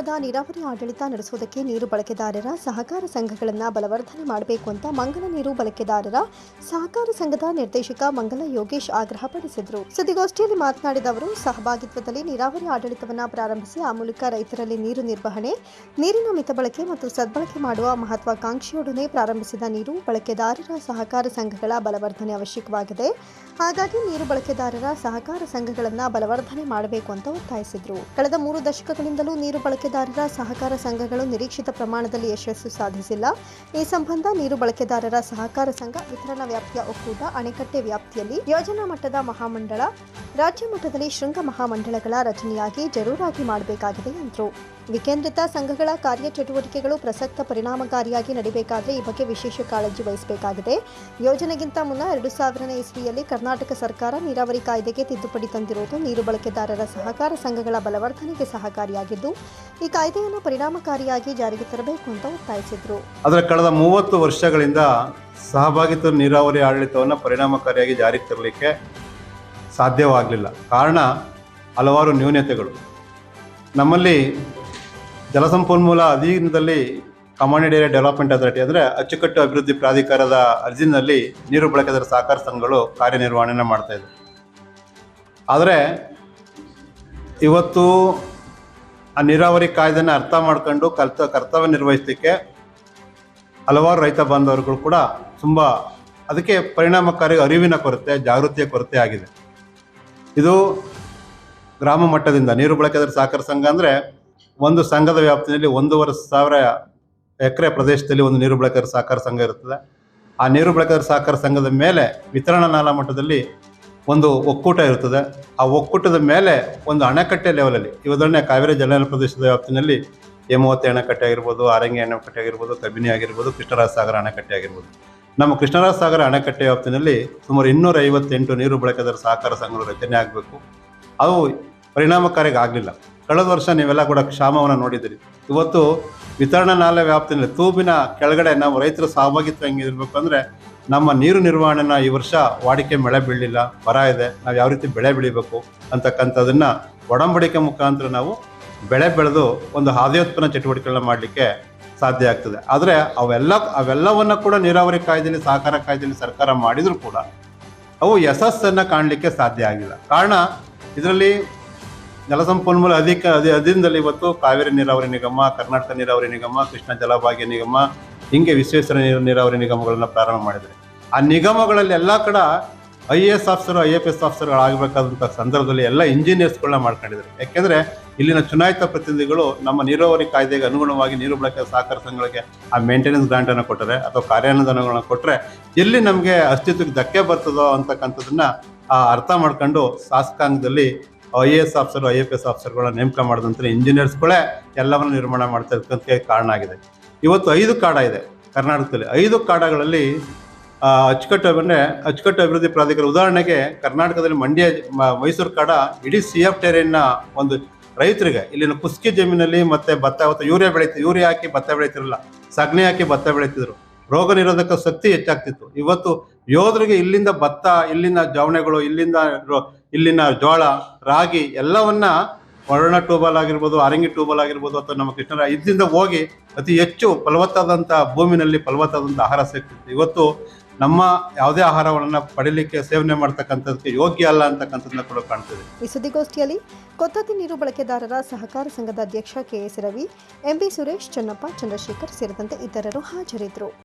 ಮಹತ್ವದ ನೀರಾವರಿ ಆಡಳಿತ ನಡೆಸುವುದಕ್ಕೆ ನೀರು ಬಳಕೆದಾರರ ಸಹಕಾರ ಸಂಘಗಳನ್ನು ಬಲವರ್ಧನೆ ಮಾಡಬೇಕು ಅಂತ ಮಂಗಲ ನೀರು ಬಳಕೆದಾರರ ಸಹಕಾರ ಸಂಘದ ನಿರ್ದೇಶಕ ಮಂಗಲ ಯೋಗೇಶ್ ಆಗ್ರಹಪಡಿಸಿದರು ಸುದ್ದಿಗೋಷ್ಠಿಯಲ್ಲಿ ಮಾತನಾಡಿದ ಅವರು, ಸಹಭಾಗಿತ್ವದಲ್ಲಿ ನೀರಾವರಿ ಆಡಳಿತವನ್ನು ಪ್ರಾರಂಭಿಸಿ ಆ ಮೂಲಕ ರೈತರಲ್ಲಿ ನೀರು ನಿರ್ವಹಣೆ, ನೀರಿನ ಮಿತ ಬಳಕೆ ಮತ್ತು ಸದ್ಬಳಕೆ ಮಾಡುವ ಮಹತ್ವಾಕಾಂಕ್ಷೆಯೊಡನೆ ಪ್ರಾರಂಭಿಸಿದ ನೀರು ಬಳಕೆದಾರರ ಸಹಕಾರ ಸಂಘಗಳ ಬಲವರ್ಧನೆ ಅವಶ್ಯಕವಾಗಿದೆ. ಹಾಗಾಗಿ ನೀರು ಬಳಕೆದಾರರ ಸಹಕಾರ ಸಂಘಗಳನ್ನು ಬಲವರ್ಧನೆ ಮಾಡಬೇಕು ಅಂತ ಒತ್ತಾಯಿಸಿದರು. ಕಳೆದ ಮೂರು ದಶಕಗಳಿಂದಲೂ ನೀರು ಬಳಕೆದಾರರ ಸಹಕಾರ ಸಂಘಗಳು ನಿರೀಕ್ಷಿತ ಪ್ರಮಾಣದಲ್ಲಿ ಯಶಸ್ಸು ಸಾಧಿಸಿಲ್ಲ. ಈ ಸಂಬಂಧ ನೀರು ಬಳಕೆದಾರರ ಸಹಕಾರ ಸಂಘ, ವಿತರಣಾ ವ್ಯಾಪ್ತಿಯ ಒಕ್ಕೂಟ, ಅಣೆಕಟ್ಟೆ ವ್ಯಾಪ್ತಿಯಲ್ಲಿ ಯೋಜನಾ ಮಟ್ಟದ ಮಹಾಮಂಡಳ, ರಾಜ್ಯ ಮಟ್ಟದಲ್ಲಿ ಶೃಂಗ ಮಹಾಮಂಡಳಗಳ ರಚನೆಯಾಗಿ ಜರೂರಾಗಿ ಮಾಡಬೇಕಾಗಿದೆ ಎಂದರು. ವಿಕೇಂದ್ರಿತ ಸಂಘಗಳ ಕಾರ್ಯಚಟುವಟಿಕೆಗಳು ಪ್ರಸಕ್ತ ಪರಿಣಾಮಕಾರಿಯಾಗಿ ನಡೆಯಬೇಕಾದರೆ ಈ ಬಗ್ಗೆ ವಿಶೇಷ ಕಾಳಜಿ ವಹಿಸಬೇಕಾಗಿದೆ. ಯೋಜನೆಗಿಂತ ಮುನ್ನ ಎರಡು ಸಾವಿರನೇ ಇಸ್ವಿಯಲ್ಲಿ ಕರ್ನಾಟಕ ಸರ್ಕಾರ ನೀರಾವರಿ ಕಾಯ್ದೆಗೆ ತಿದ್ದುಪಡಿ ತಂದಿರುವುದು ನೀರು ಬಳಕೆದಾರರ ಸಹಕಾರ ಸಂಘಗಳ ಬಲವರ್ಧನೆಗೆ ಸಹಕಾರಿಯಾಗಿದ್ದು ಈ ಕಾಯ್ದೆಯನ್ನು ಪರಿಣಾಮಕಾರಿಯಾಗಿ ಜಾರಿಗೆ ತರಬೇಕು ಅಂತ ಒತ್ತಾಯಿಸಿದ್ರು. ಆದರೆ ಕಳೆದ ಮೂವತ್ತು ವರ್ಷಗಳಿಂದ ಸಹಭಾಗಿತ್ವ ನೀರಾವರಿ ಆಡಳಿತವನ್ನು ಪರಿಣಾಮಕಾರಿಯಾಗಿ ಜಾರಿಗೆ ತರಲಿಕ್ಕೆ ಸಾಧ್ಯವಾಗಲಿಲ್ಲ. ಕಾರಣ ಹಲವಾರು ನ್ಯೂನತೆಗಳು. ನಮ್ಮಲ್ಲಿ ಜಲಸಂಪನ್ಮೂಲ ಅಧೀನದಲ್ಲಿ ಕಮಾಂಡೆಡ್ ಏರಿಯಾ ಡೆವಲಪ್ಮೆಂಟ್ ಅಥಾರಿಟಿ ಅಂದರೆ ಅಚ್ಚುಕಟ್ಟು ಅಭಿವೃದ್ಧಿ ಪ್ರಾಧಿಕಾರದ ಅರ್ಜಿನಲ್ಲಿ ನೀರು ಬಳಕೆದಾರ ಸಹಕಾರ ಸಂಘಗಳು ಕಾರ್ಯನಿರ್ವಹಣೆಯನ್ನು ಮಾಡ್ತಾ ಇದ್ವು. ಆದರೆ ಇವತ್ತು ಆ ನೀರಾವರಿ ಕಾಯ್ದೆನ ಅರ್ಥ ಮಾಡ್ಕೊಂಡು ಕರ್ತ ಕರ್ತವ್ಯ ನಿರ್ವಹಿಸಲಿಕ್ಕೆ ಹಲವಾರು ರೈತ ಬಾಂಧವರುಗಳು ಕೂಡ ತುಂಬ ಅದಕ್ಕೆ ಪರಿಣಾಮಕಾರಿ ಅರಿವಿನ ಕೊರತೆ, ಜಾಗೃತಿಯ ಕೊರತೆ ಆಗಿದೆ. ಇದು ಗ್ರಾಮ ಮಟ್ಟದಿಂದ ನೀರು ಬಳಕೆದಾರ ಸಹಕಾರ ಸಂಘ ಅಂದರೆ ಒಂದು ಸಂಘದ ವ್ಯಾಪ್ತಿಯಲ್ಲಿ ಒಂದೂವರೆ ಸಾವಿರ ಎಕರೆ ಪ್ರದೇಶದಲ್ಲಿ ಒಂದು ನೀರು ಬಳಕೆದಾರ ಸಹಕಾರ ಸಂಘ ಇರುತ್ತದೆ. ಆ ನೀರು ಬಳಕೆದಾರ ಸಹಕಾರ ಸಂಘದ ಮೇಲೆ ವಿತರಣಾ ನಾಲಾ ಮಟ್ಟದಲ್ಲಿ ಒಂದು ಒಕ್ಕೂಟ ಇರುತ್ತದೆ. ಆ ಒಕ್ಕೂಟದ ಮೇಲೆ ಒಂದು ಅಣೆಕಟ್ಟೆ ಲೆವೆಲಲ್ಲಿ ಉದಾಹರಣೆ ಕಾವೇರಿ ಜಲಾನಯನ ಪ್ರದೇಶದ ವ್ಯಾಪ್ತಿನಲ್ಲಿ ಹೇಮಾವತಿ ಅಣೆಕಟ್ಟೆ ಆಗಿರ್ಬೋದು, ಆರಂಗಿ ಅಣೆಕಟ್ಟೆ ಆಗಿರ್ಬೋದು, ಕಬಿನಿ ಆಗಿರ್ಬೋದು, ಕೃಷ್ಣರಾಜ ಸಾಗರ ಅಣೆಕಟ್ಟೆ ಆಗಿರ್ಬೋದು. ನಮ್ಮ ಕೃಷ್ಣರಾಜ ಸಾಗರ ಅಣೆಕಟ್ಟೆ ವ್ಯಾಪ್ತಿನಲ್ಲಿ ಸುಮಾರು ಇನ್ನೂರ ಐವತ್ತೆಂಟು ನೀರು ಬಳಕೆದಾರ ಸಹಕಾರ ಸಂಘಗಳು ರಚನೆ ಆಗಬೇಕು. ಅವು ಪರಿಣಾಮಕಾರಿಗೆ ಆಗಲಿಲ್ಲ. ಕಳೆದ ವರ್ಷ ನೀವೆಲ್ಲ ಕೂಡ ಕ್ಷಾಮವನ್ನು ನೋಡಿದ್ದೀರಿ. ಇವತ್ತು ವಿತರಣಾ ನಾಲೆ ವ್ಯಾಪ್ತಿನಲ್ಲಿ ತೂಬಿನ ಕೆಳಗಡೆ ನಾವು ರೈತರ ಸಹಭಾಗಿತ್ವ ಹೆಂಗಿರ್ಬೇಕು ಅಂದರೆ ನಮ್ಮ ನೀರು ನಿರ್ವಹಣೆನ ಈ ವರ್ಷ ವಾಡಿಕೆ ಮಳೆ ಬೀಳಲಿಲ್ಲ, ಬರ ಇದೆ, ನಾವು ಯಾವ ರೀತಿ ಬೆಳೆ ಬೆಳಿಬೇಕು ಅಂತಕ್ಕಂಥದ್ದನ್ನು ಒಡಂಬಡಿಕೆ ಮುಖಾಂತರ ನಾವು ಬೆಳೆ ಬೆಳೆದು ಒಂದು ಹಾದಿಯೋತ್ಪನ್ನ ಚಟುವಟಿಕೆಗಳನ್ನ ಮಾಡಲಿಕ್ಕೆ ಸಾಧ್ಯ ಆಗ್ತದೆ. ಆದರೆ ಅವೆಲ್ಲ, ಅವೆಲ್ಲವನ್ನ ಕೂಡ ನೀರಾವರಿ ಕಾಯ್ದೆಯಲ್ಲಿ ಸಹಕಾರ ಕಾಯ್ದೆಯಲ್ಲಿ ಸರ್ಕಾರ ಮಾಡಿದರೂ ಕೂಡ ಅವು ಯಶಸ್ಸನ್ನು ಕಾಣಲಿಕ್ಕೆ ಸಾಧ್ಯ ಆಗಿಲ್ಲ. ಕಾರಣ ಇದರಲ್ಲಿ ಜಲಸಂಪನ್ಮೂಲ ಅಧಿಕ, ಅಧಿ, ಅಧೀನದಲ್ಲಿ ಇವತ್ತು ಕಾವೇರಿ ನೀರಾವರಿ ನಿಗಮ, ಕರ್ನಾಟಕ ನೀರಾವರಿ ನಿಗಮ, ಕೃಷ್ಣ ಜಲಭಾಗ್ಯ ನಿಗಮ ಹಿಂಗೆ ವಿಶ್ವೇಶ್ವರ ನೀರು ನೀರಾವರಿ ನಿಗಮಗಳನ್ನ ಪ್ರಾರಂಭ ಮಾಡಿದರೆ. ಆ ನಿಗಮಗಳಲ್ಲಿ ಎಲ್ಲ ಕಡೆ I A S officer I F S ಆಫೀಸರ್ಗಳಾಗಬೇಕಾದಂಥ ಸಂದರ್ಭದಲ್ಲಿ ಎಲ್ಲ ಇಂಜಿನಿಯರ್ಸ್ಗಳನ್ನ ಮಾಡ್ಕೊಂಡಿದ್ದಾರೆ ಯಾಕೆಂದರೆ ಇಲ್ಲಿನ ಚುನಾಯಿತ ಪ್ರತಿನಿಧಿಗಳು ನಮ್ಮ ನೀರಾವರಿ ಕಾಯ್ದೆಗೆ ಅನುಗುಣವಾಗಿ ನೀರು ಬಳಕೆ ಸಹಕಾರ ಸಂಘಗಳಿಗೆ ಆ ಮೇಂಟೆನೆನ್ಸ್ ಗ್ರಾಂಟನ್ನು ಕೊಟ್ಟರೆ ಅಥವಾ ಕಾರ್ಯಾನುದಾನಗಳನ್ನು ಕೊಟ್ಟರೆ ಎಲ್ಲಿ ನಮಗೆ ಅಸ್ತಿತ್ವಕ್ಕೆ ಧಕ್ಕೆ ಬರ್ತದೋ ಅಂತಕ್ಕಂಥದ್ದನ್ನು ಅರ್ಥ ಮಾಡ್ಕೊಂಡು ಶಾಸಕಾಂಗದಲ್ಲಿ I A S officer I F S ಆಫೀಸರ್ಗಳನ್ನ ನೇಮಕ ಮಾಡಿದಂಥ ಇಂಜಿನಿಯರ್ಸ್ಗಳೇ ಎಲ್ಲವನ್ನು ನಿರ್ಮಾಣ ಮಾಡ್ತಾ ಕಾರಣ ಆಗಿದೆ. ಇವತ್ತು ಐದು ಕಾಡ ಇದೆ ಕರ್ನಾಟಕದಲ್ಲಿ. ಐದು ಕಾಡಗಳಲ್ಲಿ ಅಚ್ಚುಕಟ್ಟು ಅಂದರೆ ಅಚ್ಚುಕಟ್ಟು ಅಭಿವೃದ್ಧಿ ಪ್ರಾಧಿಕಾರ. ಉದಾಹರಣೆಗೆ ಕರ್ನಾಟಕದಲ್ಲಿ ಮಂಡ್ಯ ಮೈಸೂರು ಕಾಡ ಇಡೀ ಸಿ ಎಫ್ ಟೆರೆನ್ನ ಒಂದು ರೈತರಿಗೆ, ಇಲ್ಲಿನ ಕುಸ್ಕಿ ಜಮೀನಲ್ಲಿ ಮತ್ತೆ ಭತ್ತ, ಅವತ್ತು ಯೂರಿಯಾ ಬೆಳೀತು, ಯೂರಿಯಾ ಹಾಕಿ ಭತ್ತ ಬೆಳೀತಿರಲ್ಲ, ಸಗಣಿ ಹಾಕಿ ಭತ್ತ ಬೆಳೀತಿದ್ರು. ರೋಗ ನಿರೋಧಕ ಶಕ್ತಿ ಹೆಚ್ಚಾಗ್ತಿತ್ತು. ಇವತ್ತು ಯೋಧರಿಗೆ ಇಲ್ಲಿಂದ ಭತ್ತ, ಇಲ್ಲಿನ ಜವಣೆಗಳು, ಇಲ್ಲಿಂದ ಇಲ್ಲಿನ ಜೋಳ ರಾಗಿ ಎಲ್ಲವನ್ನ ವರ್ಣ ಟೂಬಲ್ ಆಗಿರ್ಬೋದು ಅರಂಗಿ ಟೂಬಲ್ ಆಗಿರ್ಬೋದು ಅಥವಾ ನಮ್ಮ ಕೃಷ್ಣರ ಇದರಿಂದ ಹೋಗಿ ಅತಿ ಹೆಚ್ಚು ಫಲವತ್ತಾದಂಥ ಭೂಮಿನಲ್ಲಿ ಫಲವತ್ತಾದಂಥ ಆಹಾರ ಸಿಗ್ತಿತ್ತು ಇವತ್ತು ನಮ್ಮ ಯಾವುದೇ ಆಹಾರವನ್ನು ಪಡೀಲಿಕ್ಕೆ ಸೇವನೆ ಮಾಡ್ತಕ್ಕಂಥದಕ್ಕೆ ಯೋಗ್ಯ ಅಲ್ಲ ಅಂತಕ್ಕಂಥದ್ದನ್ನ ಕೂಡ ಕಾಣ್ತದೆ. ಈ ಸುದ್ದಿಗೋಷ್ಠಿಯಲ್ಲಿ ಕೊತ್ತತಿ ನೀರು ಬಳಕೆದಾರರ ಸಹಕಾರ ಸಂಘದ ಅಧ್ಯಕ್ಷ ಕೆಎಸ್ ರವಿ ಎಂಬಿ ಸುರೇಶ್, ಚನ್ನಪ್ಪ, ಚಂದ್ರಶೇಖರ್ ಸೇರಿದಂತೆ ಇತರರು ಹಾಜರಿದ್ದರು.